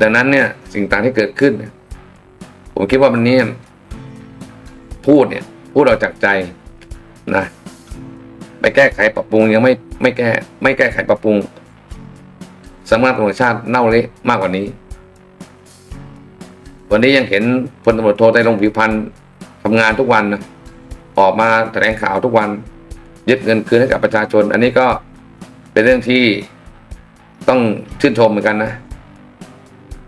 ดังนั้นเนี่ยสิ่งต่างที่เกิดขึ้นเนี่ยผมคิดว่าวันนี้พูดเนี่ย พูดออกจากใจนะไปแก้ไขปรับปรุงยังไม่ไม่แก้ ไม่แก้ไขปรับปรุงสำนักตำรวจชาติเน่าเละมากกว่านี้ วันนี้ยังเห็นพลตำรวจโทไตรรงผิวพันธ์ทำงานทุกวันนะออกมาแถลงข่าวทุกวัน ยึดเงินคืนให้กับประชาชน อันนี้ก็เป็นเรื่องที่ต้องชื่นชมเหมือนกันนะ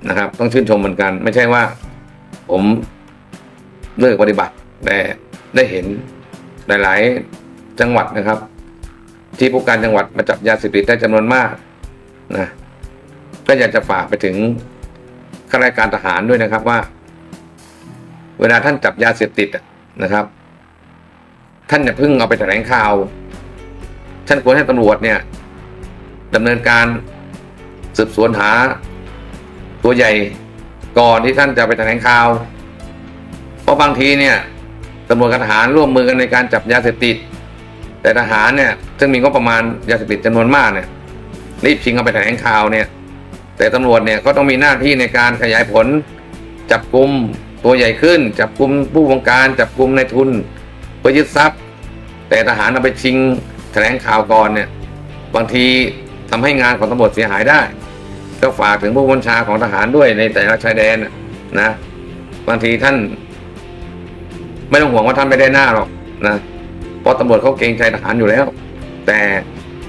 นะครับ ต้องชื่นชมเหมือนกัน ไม่ใช่ว่า ผมเลิกปฏิบัติ แต่ได้เห็นหลาย ๆ จังหวัดนะครับ ที่ผู้การจังหวัดมาจับยาเสพติดได้จำนวนมากนะก็อยากจะฝากไปถึงข้าราชการทหารด้วยนะครับว่า เวลาท่านจับยาเสพติดนะครับ ท่านอย่าเพิ่งเอาไปแถลงข่าว ท่านควรให้ตำรวจเนี่ยดำเนินการสืบสวนหา ตัวใหญ่ก่อนที่ท่านจะไปแถลงข่าว เพราะบางทีเนี่ยตำรวจกับทหารร่วมมือกันในการจับยาเสพติด แต่ทหารเนี่ยซึ่งมีงบประมาณยาเสพติดจำนวนมากเนี่ยรีบชิงเอาไปแถลงข่าวเนี่ย แต่ตำรวจเนี่ยก็ต้องมีหน้าที่ในการขยายผล จับกลุ่มตัวใหญ่ขึ้น จับกลุ่มผู้บงการ จับกลุ่มในายทุนเพื่อยึดทรัพย์ แต่ทหารเอาไปชิงแถลงข่าวก่อนเนี่ยบางทีทำให้งานของตำรวจเสียหายได้ ก็ฝากถึงผู้บัญชาของทหารด้วยในแต่ละชายแดนนะบางทีท่าน ไม่ต้องห่วงว่าท่านไม่ได้หน้าหรอกนะเพราะตำรวจเขาเกรงใจทหารอยู่แล้ว แต่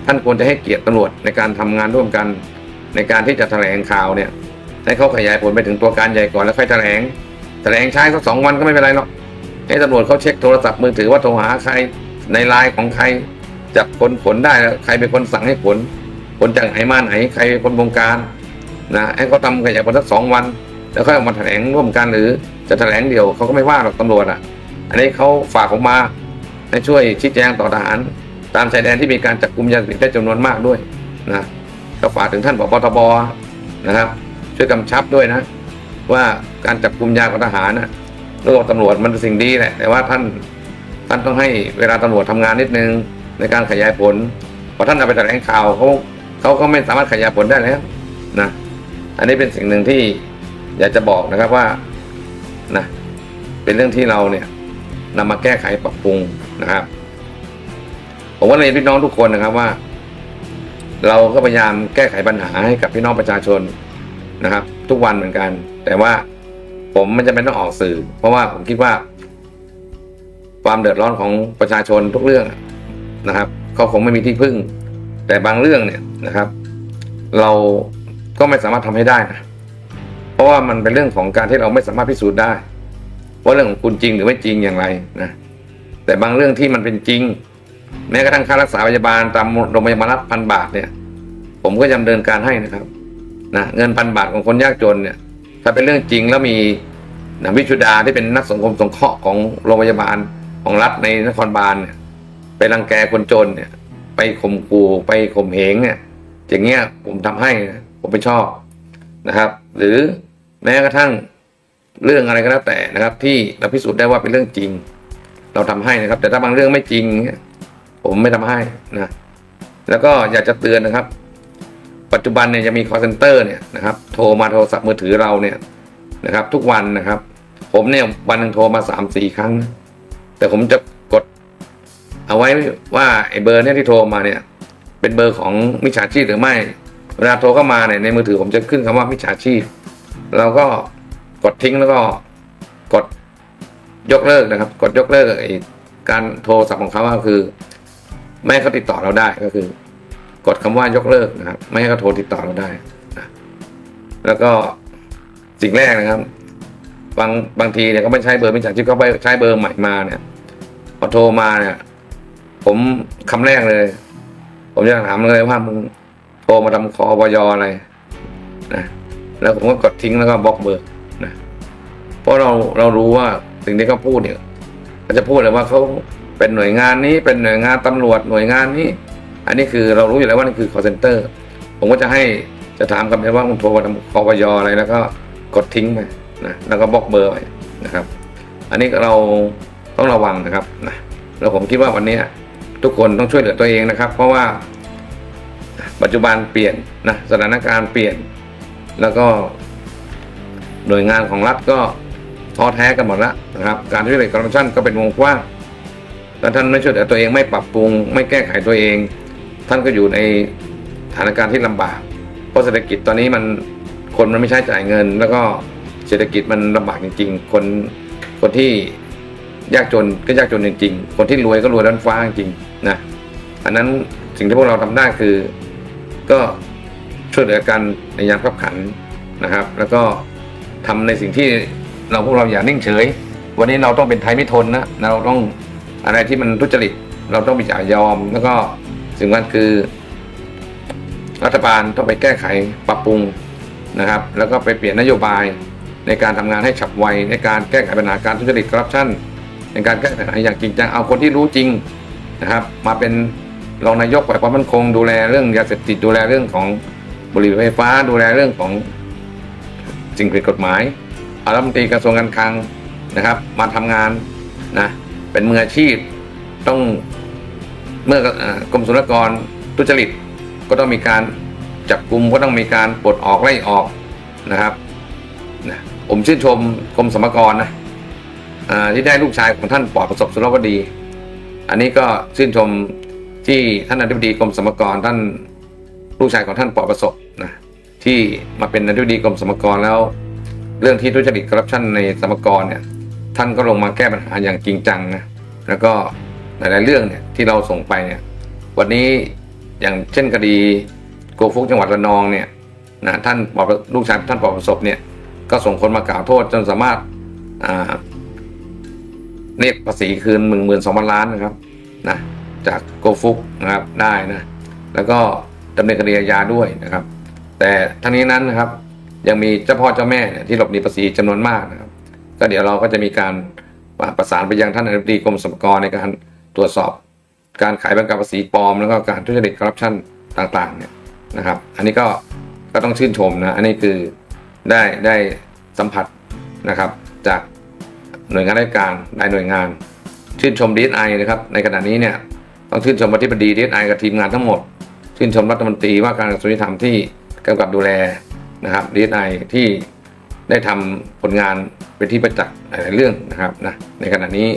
ท่านควรจะให้เกียรติตำรวจในการทำงานร่วมกัน ในการที่จะแถลงข่าวเนี่ยให้เขาขยายผลไปถึงตัวการใหญ่ก่อนแล้วค่อยแถลง แถลงใช้สักสองวันก็ไม่เป็นไรหรอกให้ตำรวจเขาเช็คโทรศัพท์มือถือว่าโทรหาใครในไลน์ของใครจับคนขนได้แล้วใครเป็นคนสั่งให้ขนขนจากไหนมาไหน ใครเป็นคนบงการ นะให้เขาทำขยายผลสักสองวัน แล้วค่อยออกมาแถลงร่วมกันหรือจะแถลงเดี่ยวเขาก็ไม่ว่าหรอกตำรวจอะ อันนี้เขาฝากผมมาให้ช่วยชี้แจงต่อทหาร ตามชายแดนที่มีการจับกลุ่มยาเสพติดได้จำนวนมากด้วยนะก็ฝากถึงท่านผบทบนะครับ ช่วยกำชับด้วยนะ ว่าการจับกลุ่มยาของทหารนะเรื่องตำรวจมันเป็นสิ่งดีแหละ แต่ว่าท่านท่านต้องให้เวลาตำรวจทำงานนิดนึงในการขยายผลพอท่านเอาไปแถลงข่าวเขาเขาก็ไม่สามารถขยายผลได้แล้วนะ อันนี้เป็นสิ่งหนึ่งที่อยากจะบอกนะครับว่านะเป็นเรื่องที่เราเนี่ยนำมาแก้ไขปรับปรุงนะครับผมก็เลยนพี่น้องทุกคนนะครับว่า เราก็พยายามแก้ไขปัญหาให้กับพี่น้องประชาชนนะครับ ทุกวันเหมือนกัน แต่ว่าผมไม่จำเป็นต้องออกสื่อ เพราะว่าผมคิดว่า ความเดือดร้อนของประชาชนทุกเรื่องนะครับเขาคงไม่มีที่พึ่ง แต่บางเรื่องเนี่ยนะครับ เรา ก็ไม่สามารถทำให้ได้นะเพราะว่ามันเป็นเรื่องของการที่เราไม่สามารถพิสูจน์ได้ ว่าเรื่องของคุณจริงหรือไม่จริงอย่างไรนะแต่บางเรื่องที่มันเป็นจริง แม้กระทั่งค่ารักษาพยาบาลตามโรงพยาบาลรัฐพันบาทเนี่ย ผมก็จะดำเนินการให้นะครับนะเงินพันบาทของคนยากจนเนี่ย ถ้าเป็นเรื่องจริงแล้วมีนะวิชุดาที่เป็นนักสังคมสงเคราะห์ของโรงพยาบาลของรัฐในนครบาลเนี่ยไปรังแกคนจนเนี่ย ไปข่มขู่ไปข่มเหงเนี่ยอย่างเงี้ยผมทำให้นะ ผมไม่ชอบนะครับ หรือแม้กระทั่งเรื่องอะไรก็แล้วแต่นะครับ ที่เราพิสูจน์ได้ว่าเป็นเรื่องจริง เราทำให้นะครับ แต่ถ้าบางเรื่องไม่จริง ผมไม่ทำให้นะแล้วก็อยากจะเตือนนะครับ ปัจจุบันเนี่ยจะมี call center เนี่ยนะครับ โทรมาโทรศัพท์มือถือเราเนี่ยนะครับ ทุกวันนะครับ ผมเนี่ยวันหนึ่งโทรมาสามสี่ครั้ง แต่ผมจะกด เอาไว้ว่าไอ้เบอร์เนี่ยที่โทรมาเนี่ย เป็นเบอร์ของมิจฉาชีพหรือไม่ เวลาโทรเข้ามาเนี่ยในมือถือผมจะขึ้นคำว่ามิจฉาชีพ เราก็กดทิ้งแล้วก็กดยกเลิกนะครับ กดยกเลิกไอ้การโทรศัพท์ของเขาก็คือ ไม่ให้เขาติดต่อเราได้ก็คือ กดคำว่ายกเลิกนะครับ ไม่ให้เขาโทรติดต่อเราได้นะแล้วก็สิ่งแรกนะครับ บางบางทีเนี่ยเขาไม่ใช้เบอร์มิจฉาชีพเขาไปใช้เบอร์ใหม่มาเนี่ยพอโทรมาเนี่ย ผมคำแรกเลย ผมจะถามเลยว่ามึง โทรมาทำคอบยออะไรนะแล้วผมก็กดทิ้งแล้วก็บล็อกเบอร์นะเพราะเราเรารู้ว่าสิ่งที่เขาพูดเนี่ยเขาจะพูดเลยว่าเขาเป็นหน่วยงานนี้เป็นหน่วยงานตำรวจหน่วยงานนี้ อันนี้คือเรารู้อยู่แล้วว่านี่คือ call center ผมก็จะให้จะถามคำนี้ว่ามึงโทรมาทำคอปยอะไรแล้วก็กดทิ้งไปนะแล้วก็บล็อกเบอร์ไปนะครับ อันนี้เราต้องระวังนะครับนะแล้วผมคิดว่าวันนี้ทุกคนต้องช่วยเหลือตัวเองนะครับ เพราะว่า ปัจจุบันเปลี่ยนนะสถานการณ์เปลี่ยน แล้วก็หน่วยงานของรัฐก็ท้อแท้กันหมดแล้วนะครับ การทุจริตคอร์รัปชันก็เป็นวงกว้างแล้วท่านไม่ช่วยตัวเองไม่ปรับปรุง ไม่แก้ไขตัวเอง ท่านก็อยู่ในสถานการณ์ที่ลำบาก เพราะเศรษฐกิจตอนนี้มันคนมันไม่ใช้จ่ายเงิน แล้วก็เศรษฐกิจมันลำบากจริง ๆ คนคนที่ยากจนก็ยากจนจริงๆ คนที่รวยก็รวยด้านฟ้าจริงๆนะอันนั้นสิ่งที่พวกเราทำได้คือ ก็ช่วยเหลือกันในยามขับขันนะครับ แล้วก็ทำในสิ่งที่เราพวกเราอย่านิ่งเฉย วันนี้เราต้องเป็นไทยไม่ทนนะเราต้องอะไรที่มันทุจริตเราต้องมีจ่ายอม แล้วก็สิ่งสำคัญคือ รัฐบาลต้องไปแก้ไขปรับปรุงนะครับ แล้วก็ไปเปลี่ยนนโยบายในการทำงานให้ฉับไว ในการแก้ไขปัญหาการทุจริตคอร์รัปชันในการแก้ไขอย่างจริงจังเอาคนที่รู้จริงนะครับ มาเป็น รองนายกฝ่ายความมั่นคงดูแลเรื่องยาเสพติดดูแลเรื่องของบุหรี่ไฟฟ้า ดูแลเรื่องของสิ่งผิดกฎหมายอารัฐมนตรีกระทรวงการคลังนะครับ มาทำงานนะเป็นมืออาชีพต้องเมื่อกรมศุลกากรทุจริตก็ต้องมีการจับกลุ่มก็ต้องมีการปลดออกไล่ออกนะครับนะผมชื่นชมกรมสรรกรนะอ่าที่ได้ลูกชายของท่านปลอดประสบสุรวดี อันนี้ก็ชื่นชม ที่ท่านอธิบดีกรมสรรพากรท่านลูกชายของท่านปอประสบนะที่มาเป็นอธิบดีกรมสรรพากรแล้ว เรื่องที่ทุจริตคอร์รัปชันในสรรพากรเนี่ยท่านก็ลงมาแก้ปัญหาอย่างจริงจังนะแล้วก็หลาย ๆ เรื่องเนี่ยที่เราส่งไปเนี่ยวันนี้อย่างเช่นคดีโกฟุกจังหวัดระนองเนี่ยนะท่านปอลูกชายท่านปอประสบเนี่ยก็ส่งคนมากล่าวโทษจนสามารถเรียกภาษีคืนหนึ่งหมื่นสองพันล้านนะครับนะ จากโกฟุกนะครับได้นะแล้วก็ดำเนินคดีอาญาด้วยนะครับ แต่ทั้งนี้นั้นนะครับ ยังมีเจ้าพ่อเจ้าแม่เนี่ยที่หลบหนีภาษีจำนวนมากนะครับ ก็เดี๋ยวเราก็จะมีการประสานไปยังท่านอธิบดีกรมสรรพากรในการตรวจสอบ การขายบกำกับภาษีปลอม แล้วก็การทุจริตคอร์รัปชันต่างๆเนี่ยนะครับ อันนี้ก็ก็ต้องชื่นชมนะอันนี้คือได้ได้สัมผัสนะครับ จากหน่วยงานราชการหลายหน่วยงาน ชื่นชมดีไอนะครับ ในขณะนี้เนี่ย ต้องชื่นชมอธิบดีดีไอกับทีมงานทั้งหมด ชื่นชมรัฐมนตรีว่าการกระทรวงยุติธรรมที่กำกับดูแลนะครับดีไอที่ได้ทำผลงานเป็นที่ประจักษ์หลายๆเรื่องนะครับนะในขณะนี้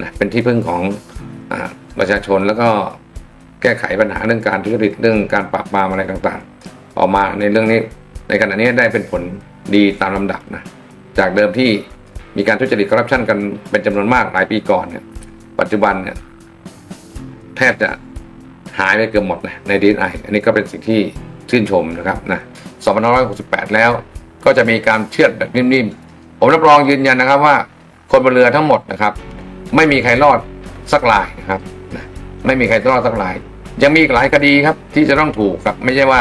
นะเป็นที่พึ่งของอประชาชนแล้วก็แก้ไขปัญหาเรื่องการทุจริตเรื่องการปราบปรามอะไรต่างๆ ออกมาในเรื่องนี้ ในขณะนี้ได้เป็นผลดีตามลำดับนะจากเดิมที่มีการทุจริตคอร์รัปชันกันเป็นจำนวนมากหลายปีก่อนเนี่ยปัจจุบันเนี่ย แทบจะหายไปเกือบหมดเลยในดีไออันนี้ก็เป็นสิ่งที่ชื่นชมนะครับนะ2568 แล้วก็จะมีการเชือดแบบนิ่มๆ ผมรับรองยืนยันนะครับว่าคนบนเรือทั้งหมดนะครับ ไม่มีใครรอดสักรายนะครับนะไม่มีใครรอดสักราย ยังมีอีกหลายคดีครับที่จะต้องถูกครับไม่ใช่ว่า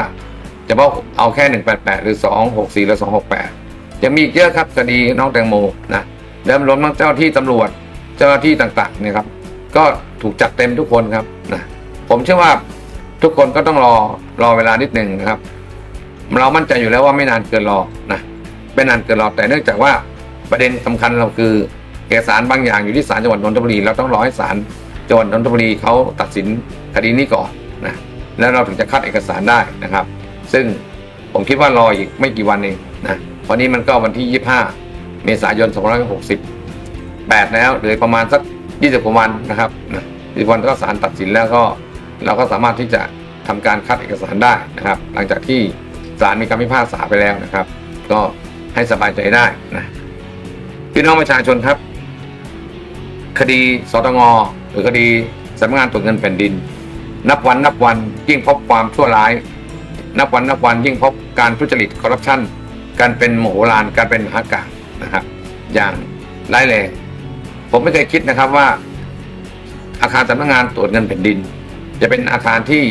จะเพาะเอาแค่ 188 หรือ 264 หรือ 268 ยังมีอีกเยอะครับคดีน้องแตงโมนะแล้วรวมทั้งเจ้าที่ตำรวจเจ้าหน้าที่ต่างๆเนี่ยครับ ก็ถูกจัดเต็มทุกคนครับนะผมเชื่อว่าทุกคนก็ต้องรอรอเวลานิดหนึ่งนะครับ เรามั่นใจอยู่แล้วว่าไม่นานเกินรอนะไม่นานเกินรอแต่เนื่องจากว่าประเด็นสำคัญเราคือเอกสารบางอย่างอยู่ที่ศาลจังหวัดนนทบุรีเราต้องรอให้ศาลจังหวัดนนทบุรีเขาตัดสินคดีนี้ก่อนนะแล้วเราถึงจะคัดเอกสารได้นะครับ ซึ่งผมคิดว่ารออีกไม่กี่วันเองนะวันนี้มันก็วันที่ 25 เมษายน 2568แล้วเหลือประมาณสัก 20กว่าวันนะครับนะ20วันก็ศาลตัดสินแล้วก็เราก็สามารถที่จะทำการคัดเอกสารได้นะครับ หลังจากที่ศาลมีคำพิพากษาไปแล้วนะครับ ก็ให้สบายใจได้นะพี่น้องประชาชนครับ คดีสตงหรือคดีสำนักงานตรวจเงินแผ่นดิน นับวันนับวันยิ่งพบความชั่วร้าย นับวันนับวันยิ่งพบการทุจริตคอร์รัปชันการเป็นโมโหลานการเป็นมหากาพย์นะครับ อย่างร้ายแรง ผมไม่เคยคิดนะครับว่า อาคารสำนักงานตรวจเงินแผ่นดิน จะเป็นอาคารที่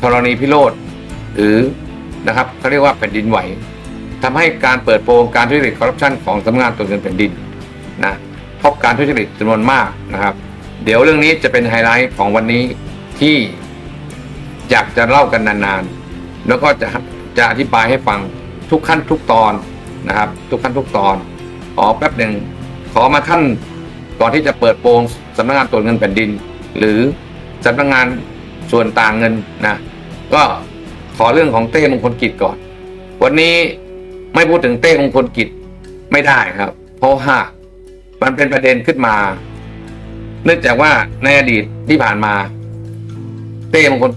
ธรณีพิโรธหรือนะครับเขาเรียกว่าแผ่นดินไหวทำให้การเปิดโปงการทุจริตคอร์รัปชันของสำนักงานตรวจเงินแผ่นดินนะพบการทุจริตจำนวนมากนะครับ เดี๋ยวเรื่องนี้จะเป็นไฮไลท์ของวันนี้ที่อยากจะเล่ากันนานๆ แล้วก็จะจะอธิบายให้ฟังทุกขั้นทุกตอนนะครับ ทุกขั้นทุกตอนขอแป๊บหนึ่งขอมาขั้น ก่อนที่จะเปิดโปงสำนักงานตรวจเงินแผ่นดิน หรือสำนักงานส่วนต่างเงินนะก็ขอเรื่องของเต้มงคลกิจก่อน วันนี้ไม่พูดถึงเต้มงคลกิจไม่ได้ครับ เพราะว่ามันเป็นประเด็นขึ้นมาเนื่องจากว่าในอดีตที่ผ่านมา เต้มงคล